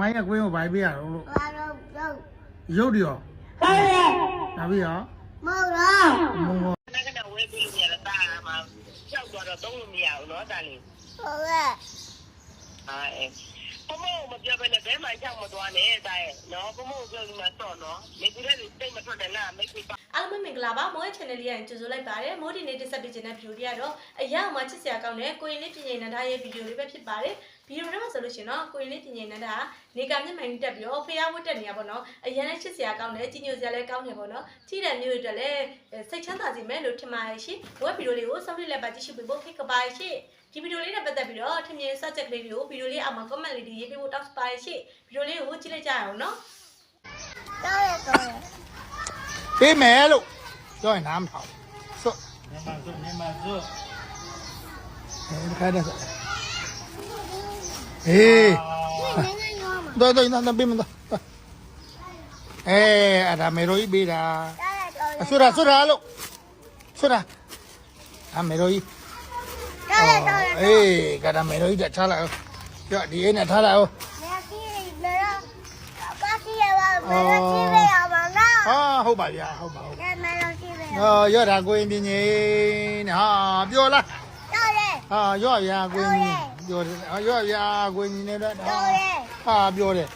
မိုင်းကကွင်းကိုဘိုင်ပေးရတော့လို့ ဘာလို့တော့ ရုပ်တရော ဟုတ်တယ် ဒါပြီးတော့ မဟုတ်တော့ မုံမော ခဏခဏဝဲပြီးလို့ရတာမှာကြောက်သွားတော့သုံးလို့မရဘူးเนาะတာလီ ဟုတ်ကဲ့ ဟာအဲပမို့မပြောဘဲနဲ့ဘဲမှကြောက်မသွားနဲ့တာရဲ့เนาะပမို့ပြောပြီးမှတော့เนาะနေပြည်တော်စိတ်မထွက်တယ်လားမိတ်ဆွေပါ အားလုံးပဲမင်္ဂလာပါမိုးရဲ့ channel လေးရရင်ကြိုဆိုလိုက်ပါတယ်မိုးဒီနေ့တက်ဆက်ပေးခြင်းတဲ့ဗီဒီယိုလေးကတော့အရာမှာချစ်စရာကောင်းတဲ့ကိုရင်လေးပြင်ရင်နန္ဒာရဲ့ဗီဒီယိုလေးပဲဖြစ်ပါတယ်ဗီဒီယိုထဲမှာဆိုလို့ရှိရင်တော့ကိုရင်လေးပြင်ရင်နန္ဒာကနေကမျက်မှန်တက်ပြီးတော့ဖျားဝတ်တက်နေရပါတော့အရင်လည်းချစ်စရာကောင်းတယ်ကြီးညိုစရာလည်းကောင်းတယ်ပေါ့နော်ထိတဲ့မျိုးတွေတက်လည်းစိတ်ချမ်းသာစေမယ်လို့ထင်ပါတယ်ရှင်ဝက်ဗီဒီယိုလေးကိုစောင့်လေးလည်းပါကြည့်ရှုပေးဖို့ဖိတ်ကပါရှင်ဒီဗီဒီယိုလေးနဲ့ပတ်သက်ပြီးတော့ထင်မြင်စချက်ကလေးတွေကိုဗီဒီယိုလေးအောက်မှာ comment လေးတွေရေးပေးဖို့တောင်းပါရှင်ဗီဒီယိုလေးကိုကြည့်လိုက်ကြရအောင်နော်တော့ရတော့ရ ပေးမယ်လို့ပြောရင်နားမထောင်စွတ်မြန်မာစွတ်မြန်မာစွတ်ဒီခါနဲ့အေးတော့တော့နားပေးမလားအဲအဒါမေရိုကြီးပေးတာဆွတ်ရဆွတ်ရလို့ဆွတ်ရအမေရိုကြီးအေးကဒါမေရိုကြီးတက်ထားလိုက်ပြောဒီအိမ်နဲ့ထားလိုက်ဟုတ် Oh. ဟာဟုတ်ပါဗျာဟုတ်ပါဟုတ်နေမယ်လို့ကြီးပဲဟောရော့တာကိုရင်ပြင်းကြီးနဲ့ဟာပြောလားတော့ရဟာရော့ဗျာကိုရင်ပြောတယ်ဟာရော့ဗျာကိုရင်နဲ့တော့တော့ရဟာပြောတယ်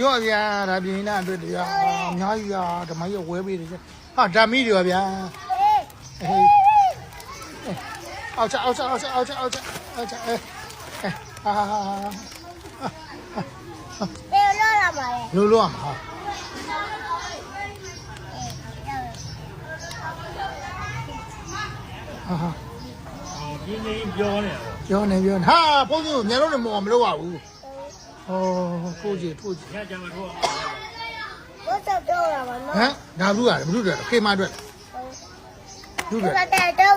ရော့ဗျာဒါပြင်းနာအတွက်တရားအများကြီးဟာဓမ္မကြီးဝဲပေးတယ်ဟာဓာမီတွေပါဗျာဟေးအေးအောက်ချအောက်ချအောက်ချအောက်ချအောက်ချအောက်ချအေးဟာဟာဟာတေလို့ရမှာလေလုံးလုံးမှာဟာဟာ ဟာဟာရင်းရင်းပြောနေတယ်ပြောနေပြောနေဟာဘုန်းကြီးကိုမျက်လုံးနဲ့မော်မလို့ပါဘူးဟောကိုကြီးထိုးကြီးညကြမှာထိုးဘုဆောက်တော့လာပါနော်ဟမ်ဒါဘူးရတယ်ဘူးတယ်ခေမအတွက်ဘူးတယ်ဘာတဲ့တော့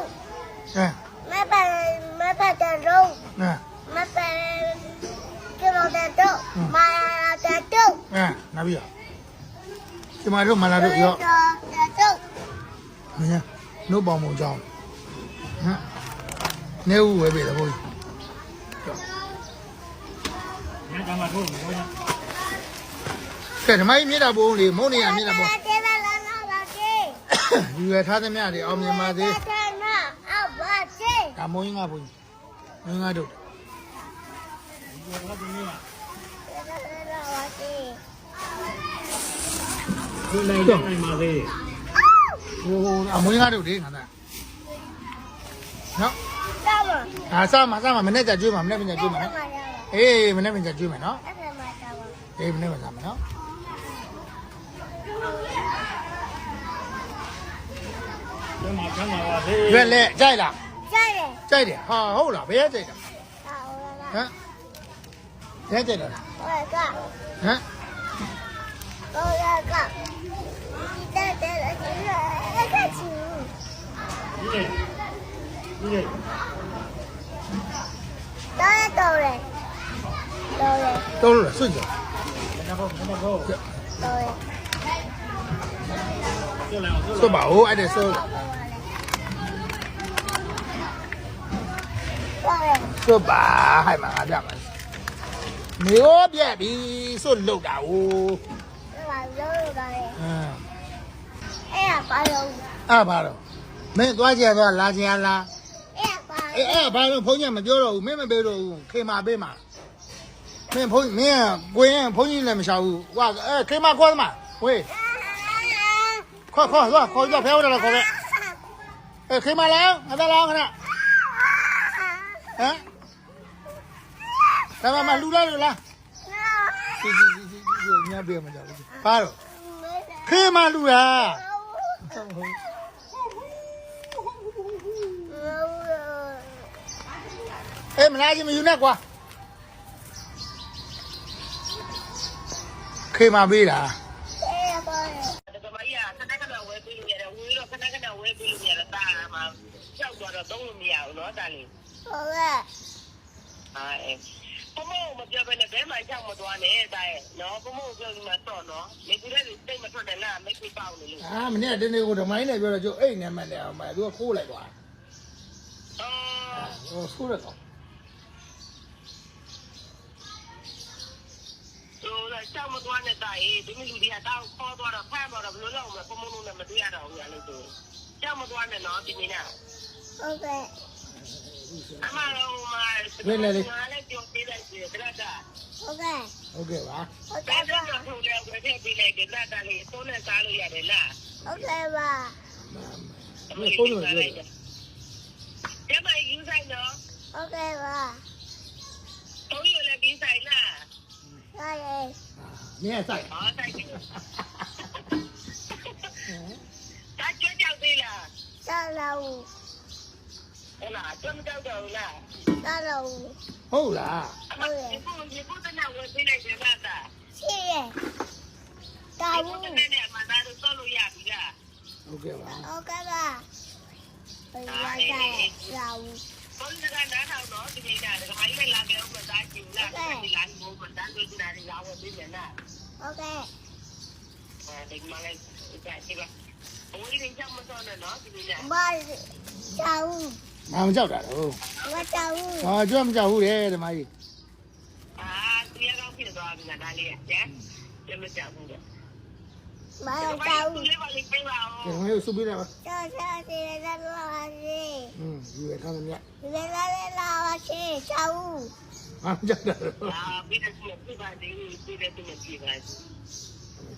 ဟမ်မပါမပါတဲ့တော့ဟမ်မပါကျွန်တော်တဲ့တော့မာတဲ့တော့ဟမ်နောက်ပြီးတော့ဒီမှာတော့မလာတော့ရောတော့မင်းနှုတ်ပေါင်းမကြောင်း ဟမ်နေဦးဝယ်ပေးတယ်ဘုန်းကြီးညကမှာထိုးလို့ဘုန်းကြီးကဲဓမ္မကြီးမြေတာဘုန်းလေးမုံနေရမြေတာဘုန်းဒီရထားသမျှတွေအောင်မြင်ပါစေဒါမုံငါဘုန်းကြီးမုံငါတို့ဒီနိုင်နိုင်ပါသေးဟိုအမွေးကားတို့လေငါသာ 啊，三嘛，三嘛，明天再追嘛。明天明天追嘛。诶，明天明天追嘛。喏，诶，明天嘛，三嘛。喏，原来在啦，在咧，在咧。好啦，不要再啦。嗯，不要再啦。嗯。 တော်တော်ရတော်ရတော်ရဆွကြတော်ရဆွပါဦးအဲ့ဒါဆွဆွပါဟဲ့မှာငါပြမှာမေရောပြက်ပြီဆွလောက်တာဦးလောက်တာလေအဲ့ဒါပါတော့အဲ့ပါတော့မင်းသွားကြရတော့လာကြရလား အဲ့ဒါပါအေးအဲ့ဘာလို့ဘုန်းကြီးမပြောတော့ဘူးမင်းမပြောတော့ဘူးခေမာပေးမှာမင်းဘုန်းမင်းကကိုရင်ဘုန်းကြီးလည်းမရှောက်ဘူးဟွာအဲခေမာခေါ်သမားဝေးခေါ်ခေါ်သွားခေါ်ကြဖဲဦးတယ်ခေါ်ပဲအဲခေမာလောင်းငါသားလောင်းခဏဟမ်ဒါမှမလူလာလူလားဒီဒီဒီဒီညပေးမှာကြောက်ပါတော့ခေမာလူလားအေး မလားချင်းမယူနဲ့ကွာခေမပေးလားတော့မရဘူးနော်တာလေးဟုတ်ကဲ့အဲပမို့မပြောဘဲနဲ့ဘယ်မှာရောက်မသွားနဲ့တာရဲ့နော်ပမို့ပြောဒီမှာတော့နော်မိကူလေးစိတ်မထွက်တယ်လားမိကူပေါက်နေလို့ဟာမနေ့တနေ့ကိုဓမိုင်းနဲ့ပြောတော့ကျိုးအိတ်နဲ့မှတ်တယ်အောင်မသူကခိုးလိုက်သွားအော်ဟိုဆိုးရတော့ ဟိုကြောက်မသွားနဲ့တာရေးဒီလူတွေကတောက်ခေါ်သွားတော့ဖမ်းသွားတော့ဘယ်လိုလုပ်မလဲပုံမလုံးနဲ့မတွေ့ရတော့ဘူးရလို့ဆိုကြောက်မသွားနဲ့နော်ဒီနေ့ကဟုတ်ကဲ့အမတော်မှာလည်းကြုံပြလိုက်တယ်တရတာဟုတ်ကဲ့ဟုတ်ကဲ့ပါဟုတ်ဒါကဲ့ကြောပါင့်ဟိုလည်းဝယ်ပြပြလိုက်တယ်တရတာလေးသုံးနဲ့စားလို့ရတယ်လားဟုတ်ကဲ့ပါဘယ်ဖုန်းလို့ပြောလဲကျမယူဆိုင်နော်ဟုတ်ကဲ့ပါဘုန်းကြီးလည်းပြီးဆိုင်လား ဟာလေမင်းကစိုက်ဟောဆိုင်တယ်ဒါကြောက်ကြောက်သေးလားတောက်လို့ဟဲ့လားကြောက်ကြောက်တော့လားတောက်လို့ဟုတ်လားအမဒီကိုဒီကိုတနာဝယ်ပြလိုက်တယ်လားတာရှိရဲ့တောက်ဒီ ဘူးကိုတနာမှာဒါတော့ဆောလို့ရပြီလားဟုတ်ကဲ့ပါဟုတ်ကဲ့ပါဘယ်လိုလဲတောက်ဘူးဘုန်းကြီးကနားထောင်တော့ဒီနေ့ကဒကာကြီးလည်းလာခဲ့ဦးမသားကြည့်လားဒီလာလို့မတန်းတွေ့နေတာရဝယ်ပြီးနေလားဟုတ်ကဲ့အဲဒီမှာလည်းကြည့်ပါဘုန်းကြီးကမစောနဲ့နော်ဒီနေ့ကဘာတောက်ဘူးငါမကြောက်တာတော့မတောက်ဘူးဟာကြွမကြောက်ဘူးလေဓမ္မကြီးအာဒီရောက်ဖြစ်သွားပြီလားဒါလေးကျန်ကျမကြောက်ဘူး လေမတောက်ဘူးဒီလေးပါလေးပြေးပါဦးဓမ္မကြီးစုပြီးလိုက်ပါတောက်စားတယ်လည်းလာပါစေอืมယူရထားတယ်မြတ်လည်းလာလည်းလာပါစေတောက်ဘူးငါမကြောက်တာတော့အာပြီးတော့ပြပါသေးတယ်ပြီးတော့ပြပြပါ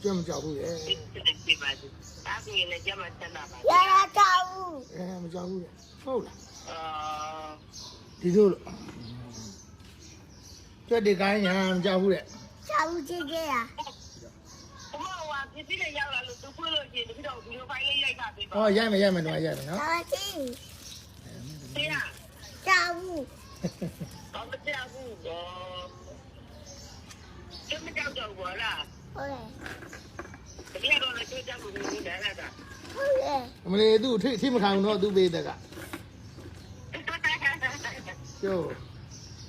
ကြွမကြောက်ဘူးလေပြပြပါဒါကလည်းကျမချမ်းသာပါရရတောက်ဘူးအဲမကြောက်ဘူးလေဟုတ်လားအာဒီလိုလို့ကြွတဲ့ကိုင်းညာမကြောက်ဘူးလေတောက်ဘူးကြည့်ကြရဘ မဝါပြပြလေးရောက်လာလို့သူပွေးလို့ရှိရင်ဒီတော့ဒီလိုဖိုင်လေးရိုက်ပါပေးပါဟောရိုက်မယ်ရိုက်မယ်တော့ရိုက်မယ်နော်တောက်ကြည့်တရားတောက်ဘူးဘာမကြောက်ဘူးတော့ကျမကြောက်တော့ဘောလားဟုတ်ကဲ့တကယ်တော့လည်းကြောက်မှုနေနေလားကဟုတ်ကဲ့အမလေးသူ့ထိထိမခံဘူးတော့သူ့ပေးတဲ့ကကျိုး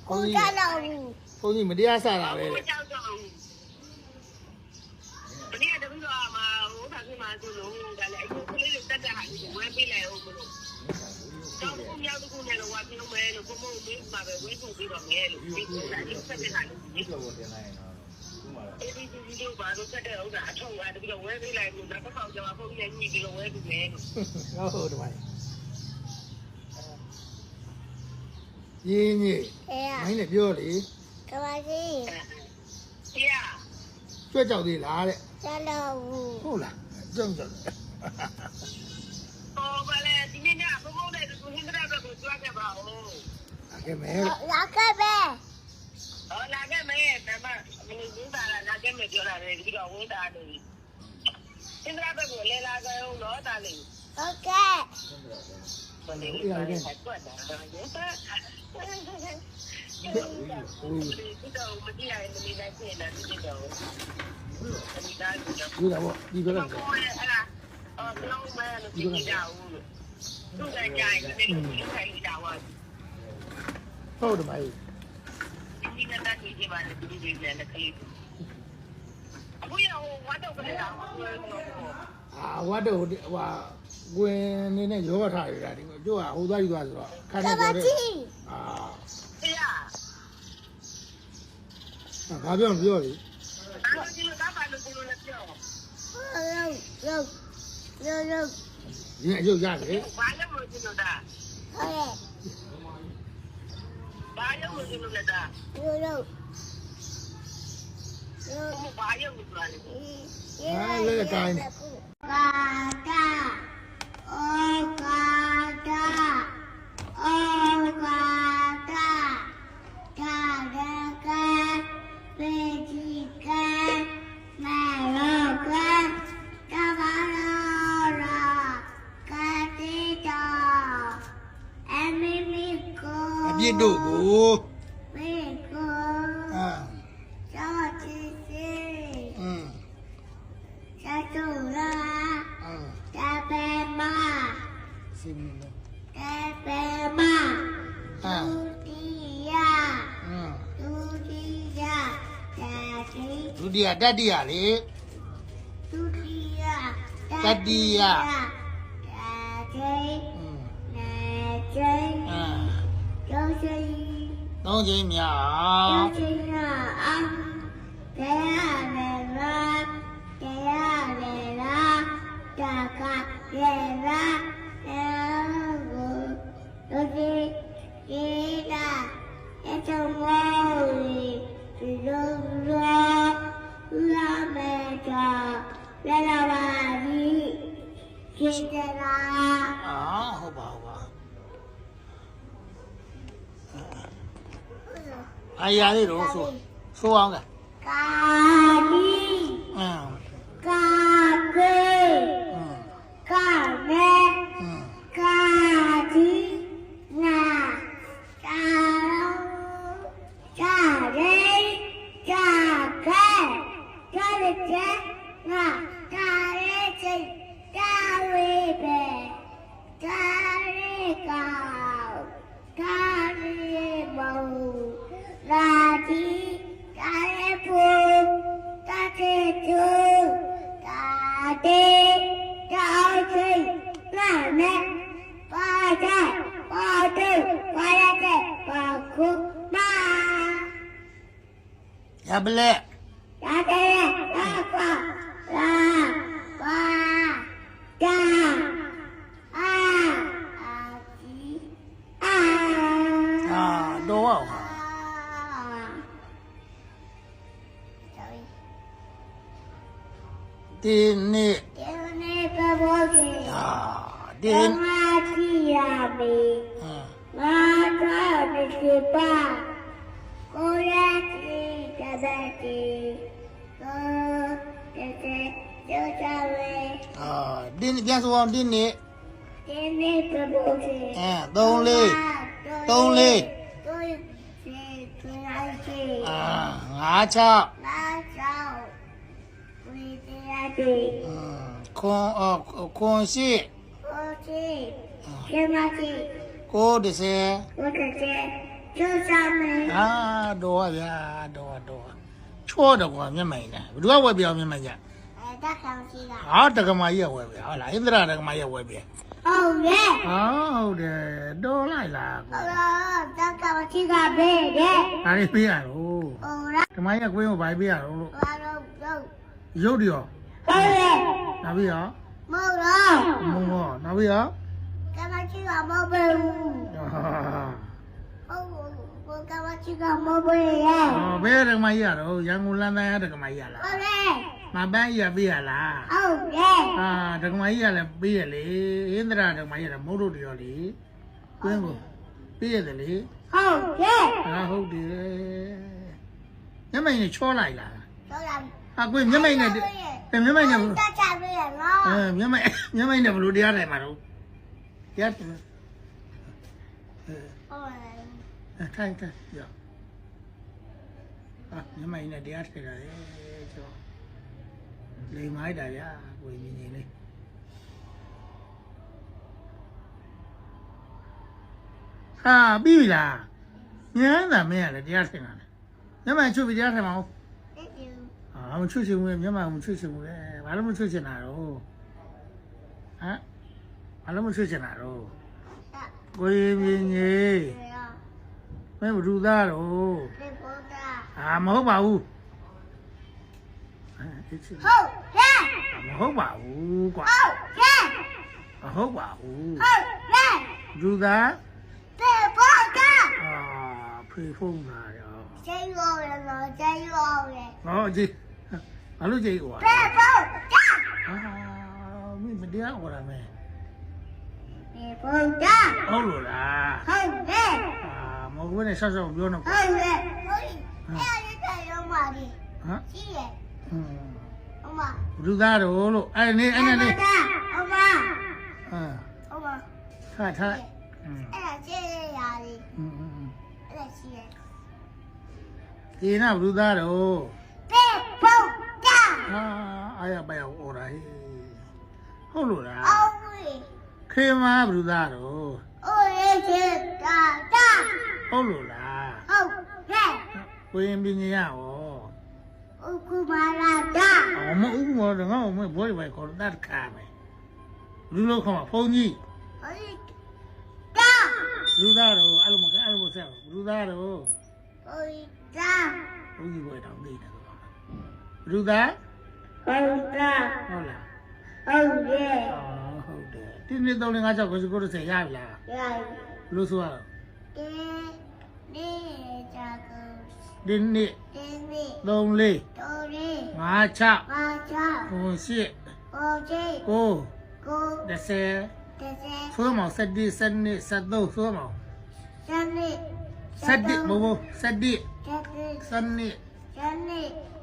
ကိုဘုန်းကြီးတောက်တော့ဘူးဘုန်းကြီးမတရားဆတာပဲမလေကြောက်တော့ဘူးဘယ်နဲ့တပည့်တော်မှာဟိုဘာဖြစ် မှဆိုလို့ဒါလည်းအခုကလေးတွေတက်တဲ့ဟာကိုဝယ်ပေးလိုက်အောင်မလို့တော့ခုမြောက်တခုနဲ့တော့ဝါပြုံးမယ်လို့ဘုံဘုံလေးမှာပဲဝယ်ထုတ်ပြီးတော့မယ်လို့ဒီကနေ့ဆက်တဲ့ဟာလို့ဒီလိုတင်လိုက်ရင်တော့ဒီဒီဒီဒီဘာလို့ဆက်တဲ့ဥစ္စာအထုံးကတပြီးတော့ဝယ်ပေးလိုက်လို့နောက်တစ်ခေါက်ကျမှဘုံကြီးညီပြီးတော့ဝယ်ပြီးမယ်လို့ဟုတ်တယ်ဗျရင်းကြီးအေးမိုင်းနဲ့ပြောလေကဘာကြီးတရားကြွကြောက်သေးလားတဲ့တောက်တော့ဘူးဟုတ်လား ကြောက်ကြောက်ဟောပါလေဒီနေ့ကဘုံဘုံနဲ့သူဟင်းတဲ့ဘက်ကိုကြွားခဲ့ပါဦးအကဲမဲလာခဲ့ပဲဟောလာခဲ့မယ်ဓမ္မမင်းကြီးပါလာလာခဲ့မယ်ပြောတာလေဒီကဝင်းတာနေဟင်းတဲ့ဘက်ကိုလဲလာခဲ့ဦးတော့တာလေဟုတ်ကဲ့ဘယ်လိုလဲဆက်ကွက်တာဒီတော့မကြည့်ရရင်မနေနိုင်ဖြစ်နေတာဒီတော့ ဒီသားဒီတော့ယူတာပေါ့ဒီဘက်ကကိုယ်အဲ့ဒါအော်ဘလုံးမဲလို့ကြည့်ကြဦးလို့သူကကြိုင်နေလို့ခိုင်းကြပါဟုတ်တယ်ဗျဒီနေ့ကတည်းကဒီမှာဒီဒီလေးနဲ့ကလေးအခုရောဝတ်တော့ကလေးတော့အာဝတ်တော့ဟွာကွင်နေနဲ့ရောထားရတာဒီကျိုးကဟိုသွားယူသွားဆိုတော့ခါကနေဘာပြောတဲ့ကြီးအာတရားဘာပြောမပြောလေအားလုံးကြီးကဘာလို့ကိုလည်းပြော ဟုတ်ဟုတ်ဟုတ်ဟုတ်ရင်းအယုတ်ရတယ်ဘာလို့မကြ đi đủ cụ mẹ cô à. cho chị chị ừ. cho chủ ra ừ. cho bé ma xin cho bé ma à. Tu dia, dah dia ni. Tu dia, dah dia. Dah dia. Dah dia. ယတတိဒုတိယတတိယလေဒုတိယတတိယတတိอืมနေချင်းအာကျော်ချင်းသုံးချိန်မြောကျော်က်ချင်းနာအမ်အတရားလေလားတရားလေလားတာကလေလားတရားကိုတို့ဒီဒီလားအချုံမောဒီလိုလိုလာမေတာလာလာပါဒီကိတရာအာဟုတ်ပါဟုတ်ပါ အာရလေးတော့ဆိုဆိုအောင်ကကာဒီအင်းကာကေအ ဒီနေ့ Tiene que volver. အာဒီ Matíame. အင်း Mátame que pa. Hola, chica, vete. Oh, que te yo sabe. အာဒီနေ့ပြန်ဆိုအောင်ဒီနေ့ Tiene que volver. အဲ3လေးသုံးလေး Tôi sẽ tôi nói chị. အာ5 6 Lá sao. Vì thế là chị. အင်းခွန်အော်ခွန်ရှိ Cô chị. Cái mà chị. 90 我姐姐就上面。 အာတော့ပါဗျာတော့တော့ချောတော့ကွာမျက်မှန်နဲ့ဘယ်သူကဝယ်ပြောင်းမျက်မှန်ကြ 哎，大康熙啦。 ဟာတက္ကမကြီးကဝယ်ပြဟုတ်လားဣန္ဒြာတက္ကမကြီးကဝယ်ပြ 哦耶！ ဟာဟုတ်တယ်တော်လိုက်လားကွာ 哦，大康熙个贝耶。 ဒါလေးပေးရတော့ 哦啦， ဓမ္မကြီးကကွင်းကိုဘာပေးရတော့လို့ 我都都。 ရုပ်တရော 哦耶， နောက်ပြီးတော့မဟုတ်တော့မုံတော့နောက်ပြီးတော့ကမချီကမဟုတ်ဘူးဟုတ်ကမချီကမဟုတ်ဘူးရဲ့ဟောဘယ်ရမရတော့ရန်ကုန်လမ်းသားရတကမရလားဟုတ်လေမပန်းရပြရလားဟုတ်ရဲ့ဟာတကမကြီးကလည်းပြရလေဣန္ဒရာတကမကြီးကမဟုတ်လို့တရားလေကွင်းကိုပြရတယ်လေဟုတ်ရဲ့ဟာဟုတ်တယ်ညမင်းချောလိုက်လားချောလိုက် ဟာကိုမျက်မှိုက်နဲ့ပြမျက်မှိုက်နဲ့ဘလို့တက်ချလို့ရနော်အဲမျက်မှိုက်မျက်မှိုက်နဲ့ဘလို့တရားနိုင်မှာတော့တရားတင်ဟုတ်တယ်ခိုင်းခိုင်းရဟာမျက်မှိုက်နဲ့တရားထိုင်တာလေကျော်လိမ်မိုက်တာရကိုမြင်နေလေးဟာပြီလားမြန်တာမင်းရလေတရားထိုင်တာလေမျက်မှိုက်ချုပ်ပြီးတရားထိုင်မှာဟုတ် ဘာမှချွတ်ချင်ဘူးမြန်မာကမချွတ်ချင်ဘူးလေဘာလို့မချွတ်ချင်တာတော့ဟမ်ဘာလို့မချွတ်ချင်တာတော့ကိုရင်ပြင်းကြီးမင်းဘူးသားတော့အာမဟုတ်ပါဘူးဟုတ်ကဲမဟုတ်ပါဘူးကွာဟုတ်ကဲမဟုတ်ပါဘူးဟုတ်ကဲလူသားဖေဖို့ကအာဖေဖို့နာရောကျေးရောရောကျေးရောရောဟောကြည့် ဘာလို့ကြိတ်ဟွာလဲပေါ့ကြာဟာမင်းမတရားဟောတာမဲပေပေါ့ကြာဟုတ်လို့လားဟုတ်တယ်အာမဟုတ်ဘဲနဲ့ဆောက်ဆောက်ပြောတော့ဟုတ်တယ်ဟုတ်ပြီအဲ့ရတဲ့ရောမာဒီဟမ်ရှိရဲ့အမဘုရားတော်လို့အဲ့နေအဲ့နေလေးအမအာအမထားထားအဲ့ဒါကျေးရာလေးအဲ့ဒါရှိရဲ့ဒီနာဘုရားတော်ပေပေါ့ ဟာအားရပါရအော်တာဟေးဟုတ်လို့လားအော်ဝေးခေမဘုရားတော်အိုးရေချေတာတာဟုတ်လို့လားဟုတ်ကဲ့ကိုရင်ပြင်းရရောဥက္ကုမာလာတာအမဥက္ကုမာတော့ငါ့ကိုမေးဘောရပါခေါ်တတ်ခါမယ်လူလို့ခေါ်မှာဖုန်ကြီးဟုတ်တာဘုရားတော်အဲ့လိုမကအဲ့လိုမဆက်ဘူးဘုရားတော်ဟုတ်တာဘုရားဘောရတော်နေတာဘုရား ဟုတ်လားဟုတ်လားဟုတ်တယ်အော်ဟုတ်တယ်ဒီနေ့3 5 6 9 9 10ရပြီလားရပြီလို့ဆိုရအောင်ဒီနေ့ကြကူဒီနေ့ဒီနေ့3 4 3 4 5 6 5 6 9 10 9 10 10ဆိုမော7 10 10 13ဆိုမော7 10 7မဟုတ်7 10 10 10 10